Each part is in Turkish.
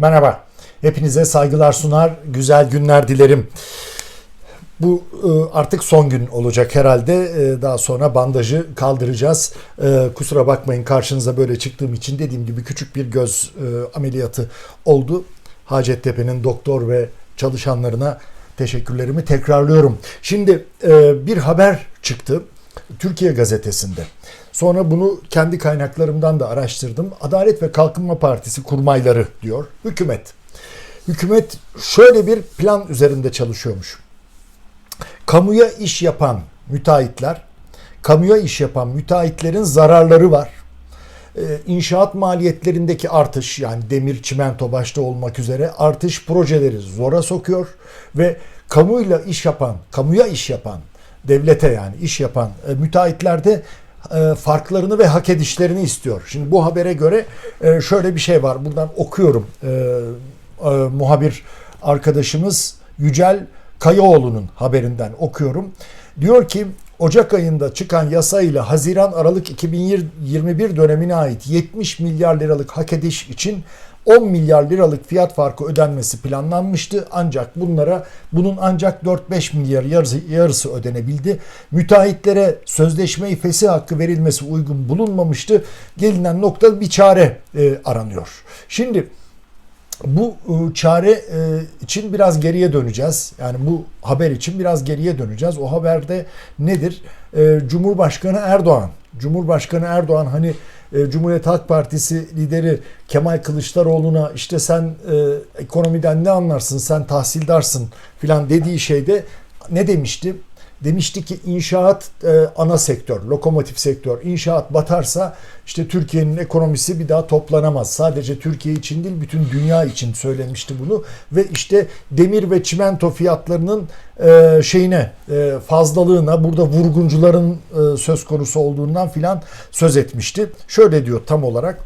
Merhaba. Hepinize saygılar sunar, güzel günler dilerim. Bu e, artık son gün olacak herhalde. E, Daha sonra bandajı kaldıracağız. E, Kusura bakmayın karşınıza böyle çıktığım için dediğim gibi küçük bir göz ameliyatı oldu. Hacettepe'nin doktor ve çalışanlarına teşekkürlerimi tekrarlıyorum. Şimdi bir haber çıktı Türkiye gazetesinde. Sonra bunu kendi kaynaklarımdan da araştırdım. Adalet ve Kalkınma Partisi kurmayları diyor. Hükümet. Hükümet şöyle bir plan üzerinde çalışıyormuş. Kamuya iş yapan müteahhitler, kamuya iş yapan müteahhitlerin zararları var. Ee, İnşaat maliyetlerindeki artış yani demir, çimento başta olmak üzere artış projeleri zora sokuyor ve kamuyla iş yapan, kamuya iş yapan, devlete yani iş yapan e, müteahhitler de e, farklarını ve hak edişlerini istiyor. Şimdi bu habere göre e, şöyle bir şey var. Buradan okuyorum. E, e, muhabir arkadaşımız Yücel Kayaoğlu'nun haberinden okuyorum. Diyor ki Ocak ayında çıkan yasayla Haziran Aralık 2021 dönemine ait 70 milyar liralık hak ediş için 10 milyar liralık fiyat farkı ödenmesi planlanmıştı. Ancak bunlara bunun ancak 4-5 milyar yarısı, yarısı ödenebildi. Müteahhitlere sözleşme ifesi hakkı verilmesi uygun bulunmamıştı. Gelinen nokta bir çare e, aranıyor. Şimdi bu e, çare e, için biraz geriye döneceğiz. Yani bu haber için biraz geriye döneceğiz. O haberde nedir? E, Cumhurbaşkanı Erdoğan. Cumhurbaşkanı Erdoğan hani e, Cumhuriyet Halk Partisi lideri Kemal Kılıçdaroğlu'na işte sen ekonomiden ne anlarsın, sen tahsildarsın filan dediği şeyde ne demişti? Demişti ki inşaat e, ana sektör, lokomotif sektör. İnşaat batarsa işte Türkiye'nin ekonomisi bir daha toplanamaz. Sadece Türkiye için değil bütün dünya için söylemişti bunu. Ve işte demir ve çimento fiyatlarının e, şeyine e, fazlalığına burada vurguncuların e, söz konusu olduğundan filan söz etmişti. Şöyle diyor tam olarak.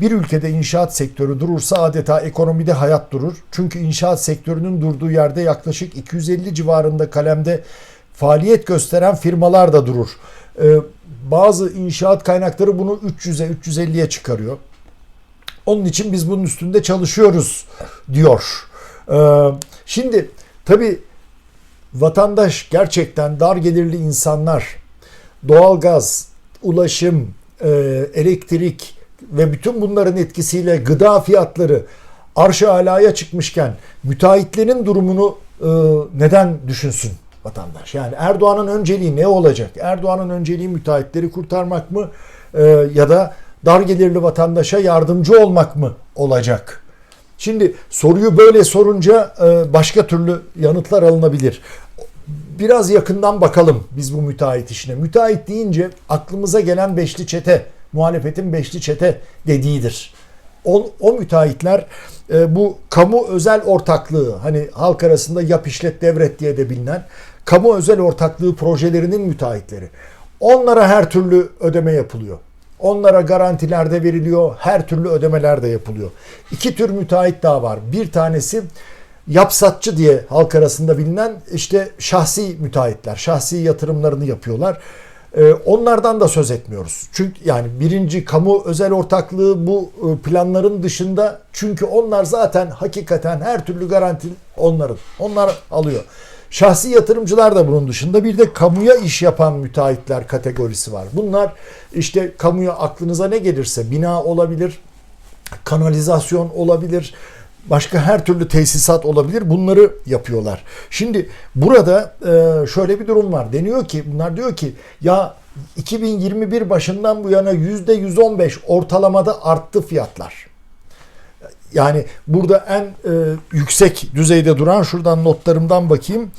Bir ülkede inşaat sektörü durursa adeta ekonomide hayat durur. Çünkü inşaat sektörünün durduğu yerde yaklaşık 250 civarında kalemde faaliyet gösteren firmalar da durur. Ee, bazı inşaat kaynakları bunu 300'e 350'ye çıkarıyor. Onun için biz bunun üstünde çalışıyoruz diyor. Ee, şimdi tabi vatandaş gerçekten dar gelirli insanlar doğalgaz, ulaşım, e, elektrik ve bütün bunların etkisiyle gıda fiyatları arş alaya çıkmışken müteahhitlerin durumunu e, neden düşünsün? Vatandaş. Yani Erdoğan'ın önceliği ne olacak? Erdoğan'ın önceliği müteahhitleri kurtarmak mı e, ya da dar gelirli vatandaşa yardımcı olmak mı olacak? Şimdi soruyu böyle sorunca e, başka türlü yanıtlar alınabilir. Biraz yakından bakalım biz bu müteahhit işine. Müteahhit deyince aklımıza gelen beşli çete, muhalefetin beşli çete dediğidir. O, o müteahhitler e, bu kamu özel ortaklığı hani halk arasında yap işlet devret diye de bilinen kamu özel ortaklığı projelerinin müteahhitleri. Onlara her türlü ödeme yapılıyor. Onlara garantiler de veriliyor, her türlü ödemeler de yapılıyor. İki tür müteahhit daha var. Bir tanesi yapsatçı diye halk arasında bilinen işte şahsi müteahhitler, şahsi yatırımlarını yapıyorlar. Ee, onlardan da söz etmiyoruz. Çünkü yani birinci kamu özel ortaklığı bu e, planların dışında çünkü onlar zaten hakikaten her türlü garanti onların. Onlar alıyor. Şahsi yatırımcılar da bunun dışında bir de kamuya iş yapan müteahhitler kategorisi var. Bunlar işte kamuya aklınıza ne gelirse bina olabilir, kanalizasyon olabilir, başka her türlü tesisat olabilir. Bunları yapıyorlar. Şimdi burada e, şöyle bir durum var. Deniyor ki bunlar diyor ki ya 2021 başından bu yana %115 ortalamada arttı fiyatlar. Yani burada en e, yüksek düzeyde duran şuradan notlarımdan bakayım.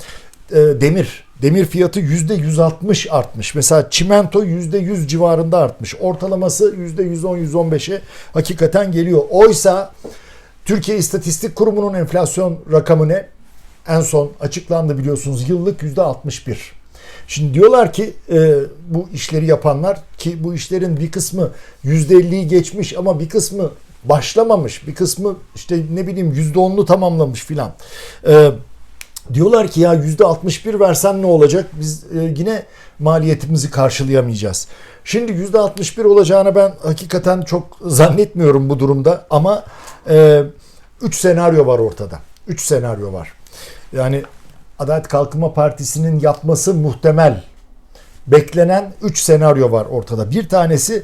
E, demir. Demir fiyatı %160 artmış. Mesela çimento %100 civarında artmış. Ortalaması %110-115'e hakikaten geliyor. Oysa Türkiye İstatistik Kurumu'nun enflasyon rakamı ne? En son açıklandı biliyorsunuz yıllık %61. Şimdi diyorlar ki e, bu işleri yapanlar ki bu işlerin bir kısmı %50'yi geçmiş ama bir kısmı başlamamış. Bir kısmı işte ne bileyim %10'lu tamamlamış filan. E, diyorlar ki ya %61 versen ne olacak? Biz e, yine maliyetimizi karşılayamayacağız. Şimdi %61 olacağını ben hakikaten çok zannetmiyorum bu durumda ama e, 3 senaryo var ortada. 3 senaryo var. Yani Adalet Kalkınma Partisi'nin yapması muhtemel. Beklenen 3 senaryo var ortada. Bir tanesi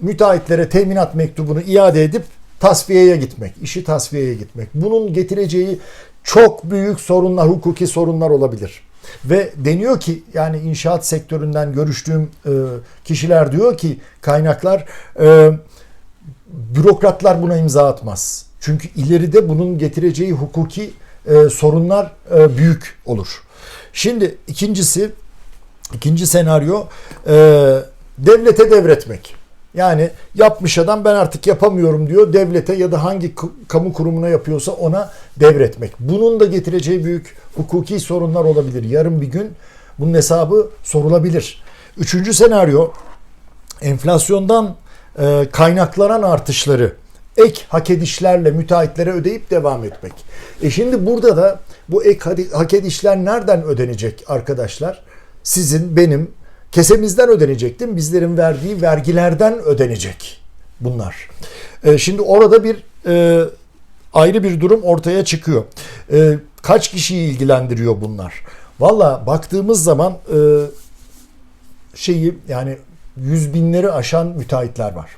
müteahhitlere teminat mektubunu iade edip tasfiyeye gitmek, işi tasfiyeye gitmek. Bunun getireceği çok büyük sorunlar, hukuki sorunlar olabilir. Ve deniyor ki yani inşaat sektöründen görüştüğüm e, kişiler diyor ki kaynaklar e, bürokratlar buna imza atmaz. Çünkü ileride bunun getireceği hukuki e, sorunlar büyük olur. Şimdi ikincisi, ikinci senaryo devlete devretmek. Yani yapmış adam ben artık yapamıyorum diyor. Devlete ya da hangi kamu kurumuna yapıyorsa ona devretmek. Bunun da getireceği büyük hukuki sorunlar olabilir. Yarın bir gün bunun hesabı sorulabilir. Üçüncü senaryo enflasyondan e, kaynaklanan artışları ek hak edişlerle müteahhitlere ödeyip devam etmek. E şimdi burada da bu ek hak edişler nereden ödenecek arkadaşlar? Sizin, benim kesemizden ödenecek değil mi? Bizlerin verdiği vergilerden ödenecek bunlar. E, şimdi orada bir e, ayrı bir durum ortaya çıkıyor. E, kaç kişiyi ilgilendiriyor bunlar? Valla baktığımız zaman e, şeyi yani yüz binleri aşan müteahhitler var.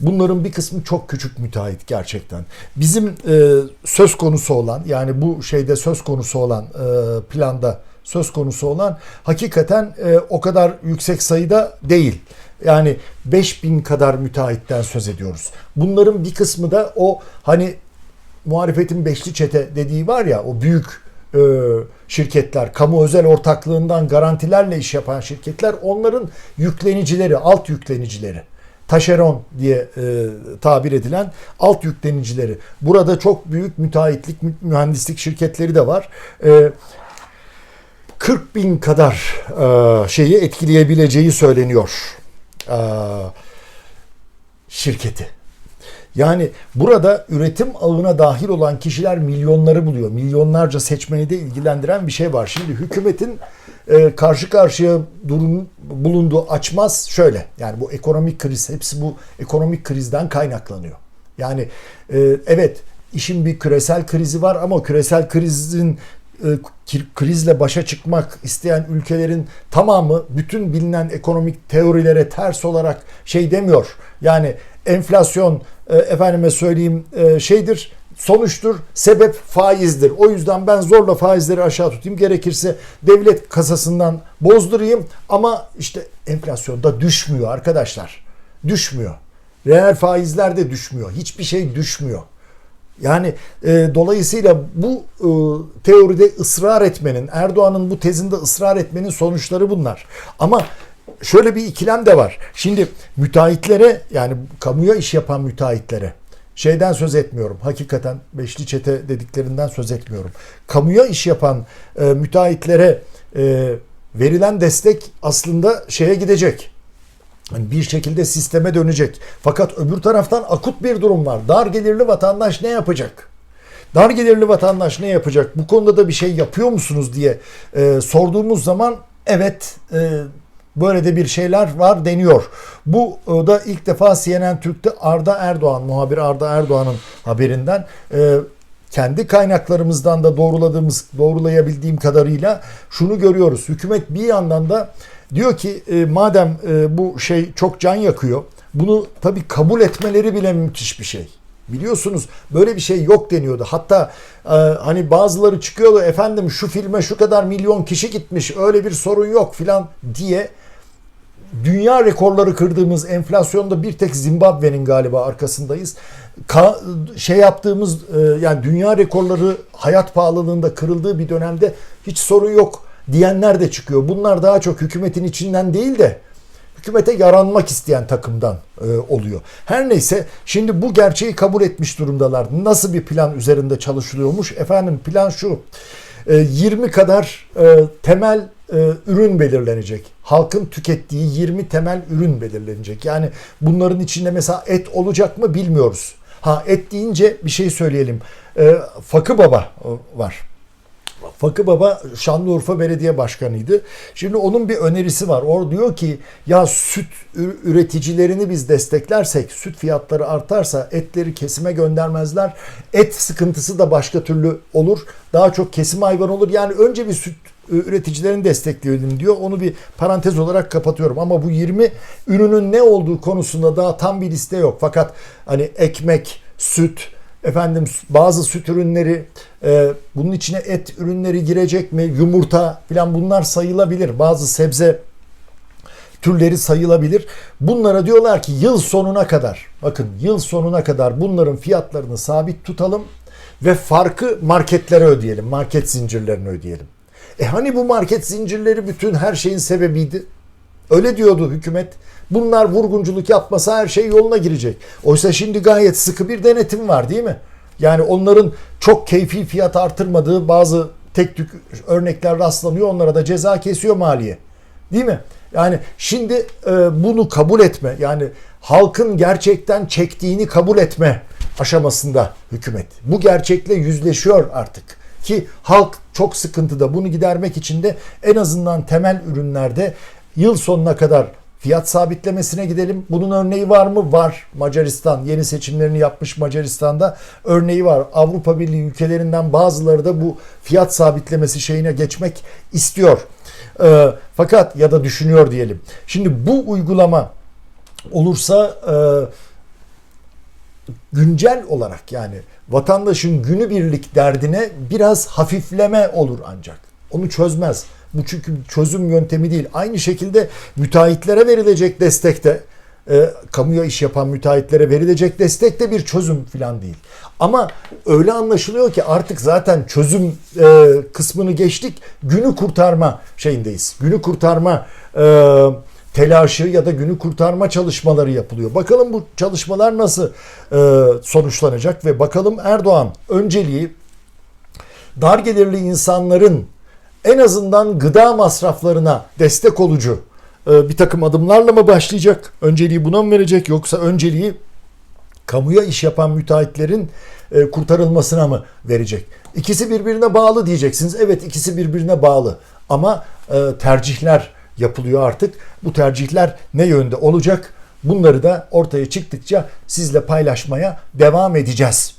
Bunların bir kısmı çok küçük müteahhit gerçekten. Bizim e, söz konusu olan yani bu şeyde söz konusu olan e, planda söz konusu olan hakikaten e, o kadar yüksek sayıda değil. Yani 5000 kadar müteahhitten söz ediyoruz. Bunların bir kısmı da o hani muhalefetin beşli çete dediği var ya o büyük e, şirketler, kamu özel ortaklığından garantilerle iş yapan şirketler onların yüklenicileri, alt yüklenicileri. Taşeron diye e, tabir edilen alt yüklenicileri. Burada çok büyük müteahhitlik, mü- mühendislik şirketleri de var. E, 40 bin kadar e, şeyi etkileyebileceği söyleniyor. E, şirketi. Yani burada üretim ağına dahil olan kişiler milyonları buluyor. Milyonlarca seçmeni de ilgilendiren bir şey var. Şimdi hükümetin e, karşı karşıya durum, bulunduğu açmaz şöyle. Yani bu ekonomik kriz, hepsi bu ekonomik krizden kaynaklanıyor. Yani e, evet işin bir küresel krizi var ama küresel krizin krizle başa çıkmak isteyen ülkelerin tamamı bütün bilinen ekonomik teorilere ters olarak şey demiyor. Yani enflasyon e, efendime söyleyeyim e, şeydir sonuçtur sebep faizdir. O yüzden ben zorla faizleri aşağı tutayım gerekirse devlet kasasından bozdurayım ama işte enflasyonda düşmüyor arkadaşlar. Düşmüyor. Reel faizler de düşmüyor. Hiçbir şey düşmüyor. Yani e, dolayısıyla bu e, teoride ısrar etmenin, Erdoğan'ın bu tezinde ısrar etmenin sonuçları bunlar. Ama şöyle bir ikilem de var. Şimdi müteahhitlere yani kamuya iş yapan müteahhitlere şeyden söz etmiyorum. Hakikaten beşli çete dediklerinden söz etmiyorum. Kamuya iş yapan e, müteahhitlere e, verilen destek aslında şeye gidecek. Yani bir şekilde sisteme dönecek. Fakat öbür taraftan akut bir durum var. Dar gelirli vatandaş ne yapacak? Dar gelirli vatandaş ne yapacak? Bu konuda da bir şey yapıyor musunuz diye e, sorduğumuz zaman evet e, böyle de bir şeyler var deniyor. Bu e, da ilk defa CNN Türk'te Arda Erdoğan, muhabir Arda Erdoğan'ın haberinden e, kendi kaynaklarımızdan da doğruladığımız, doğrulayabildiğim kadarıyla şunu görüyoruz. Hükümet bir yandan da diyor ki e, madem e, bu şey çok can yakıyor, bunu tabii kabul etmeleri bile müthiş bir şey. Biliyorsunuz böyle bir şey yok deniyordu. Hatta e, hani bazıları çıkıyordu efendim şu filme şu kadar milyon kişi gitmiş öyle bir sorun yok filan diye dünya rekorları kırdığımız enflasyonda bir tek Zimbabwe'nin galiba arkasındayız. Ka- şey yaptığımız e, yani dünya rekorları hayat pahalılığında kırıldığı bir dönemde hiç sorun yok diyenler de çıkıyor. Bunlar daha çok hükümetin içinden değil de hükümete yaranmak isteyen takımdan e, oluyor. Her neyse şimdi bu gerçeği kabul etmiş durumdalar. Nasıl bir plan üzerinde çalışılıyormuş? Efendim plan şu. E, 20 kadar e, temel e, ürün belirlenecek. Halkın tükettiği 20 temel ürün belirlenecek. Yani bunların içinde mesela et olacak mı bilmiyoruz. Ha et deyince bir şey söyleyelim. E, Fakı Baba e, var. Fakı Baba Şanlıurfa Belediye Başkanı'ydı. Şimdi onun bir önerisi var. O diyor ki ya süt üreticilerini biz desteklersek, süt fiyatları artarsa etleri kesime göndermezler. Et sıkıntısı da başka türlü olur. Daha çok kesim hayvan olur. Yani önce bir süt üreticilerini destekleyelim diyor. Onu bir parantez olarak kapatıyorum. Ama bu 20 ürünün ne olduğu konusunda daha tam bir liste yok. Fakat hani ekmek, süt, efendim bazı süt ürünleri e, bunun içine et ürünleri girecek mi? Yumurta falan bunlar sayılabilir. Bazı sebze türleri sayılabilir. Bunlara diyorlar ki yıl sonuna kadar bakın yıl sonuna kadar bunların fiyatlarını sabit tutalım ve farkı marketlere ödeyelim market zincirlerine ödeyelim. E hani bu market zincirleri bütün her şeyin sebebiydi Öyle diyordu hükümet. Bunlar vurgunculuk yapmasa her şey yoluna girecek. Oysa şimdi gayet sıkı bir denetim var değil mi? Yani onların çok keyfi fiyat artırmadığı bazı tek tük örnekler rastlanıyor. Onlara da ceza kesiyor maliye. Değil mi? Yani şimdi e, bunu kabul etme yani halkın gerçekten çektiğini kabul etme aşamasında hükümet. Bu gerçekle yüzleşiyor artık ki halk çok sıkıntıda. Bunu gidermek için de en azından temel ürünlerde yıl sonuna kadar fiyat sabitlemesine gidelim. Bunun örneği var mı? Var. Macaristan yeni seçimlerini yapmış Macaristan'da örneği var. Avrupa Birliği ülkelerinden bazıları da bu fiyat sabitlemesi şeyine geçmek istiyor. Ee, fakat ya da düşünüyor diyelim. Şimdi bu uygulama olursa e, güncel olarak yani vatandaşın günübirlik derdine biraz hafifleme olur ancak. Onu çözmez. Bu çünkü çözüm yöntemi değil. Aynı şekilde müteahhitlere verilecek destek de e, kamuya iş yapan müteahhitlere verilecek destek de bir çözüm falan değil. Ama öyle anlaşılıyor ki artık zaten çözüm e, kısmını geçtik. Günü kurtarma şeyindeyiz. Günü kurtarma e, telaşı ya da günü kurtarma çalışmaları yapılıyor. Bakalım bu çalışmalar nasıl e, sonuçlanacak ve bakalım Erdoğan önceliği dar gelirli insanların en azından gıda masraflarına destek olucu e, bir takım adımlarla mı başlayacak? Önceliği buna mı verecek yoksa önceliği kamuya iş yapan müteahhitlerin e, kurtarılmasına mı verecek? İkisi birbirine bağlı diyeceksiniz. Evet ikisi birbirine bağlı ama e, tercihler yapılıyor artık. Bu tercihler ne yönde olacak? Bunları da ortaya çıktıkça sizle paylaşmaya devam edeceğiz.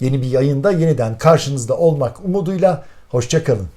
Yeni bir yayında yeniden karşınızda olmak umuduyla hoşçakalın.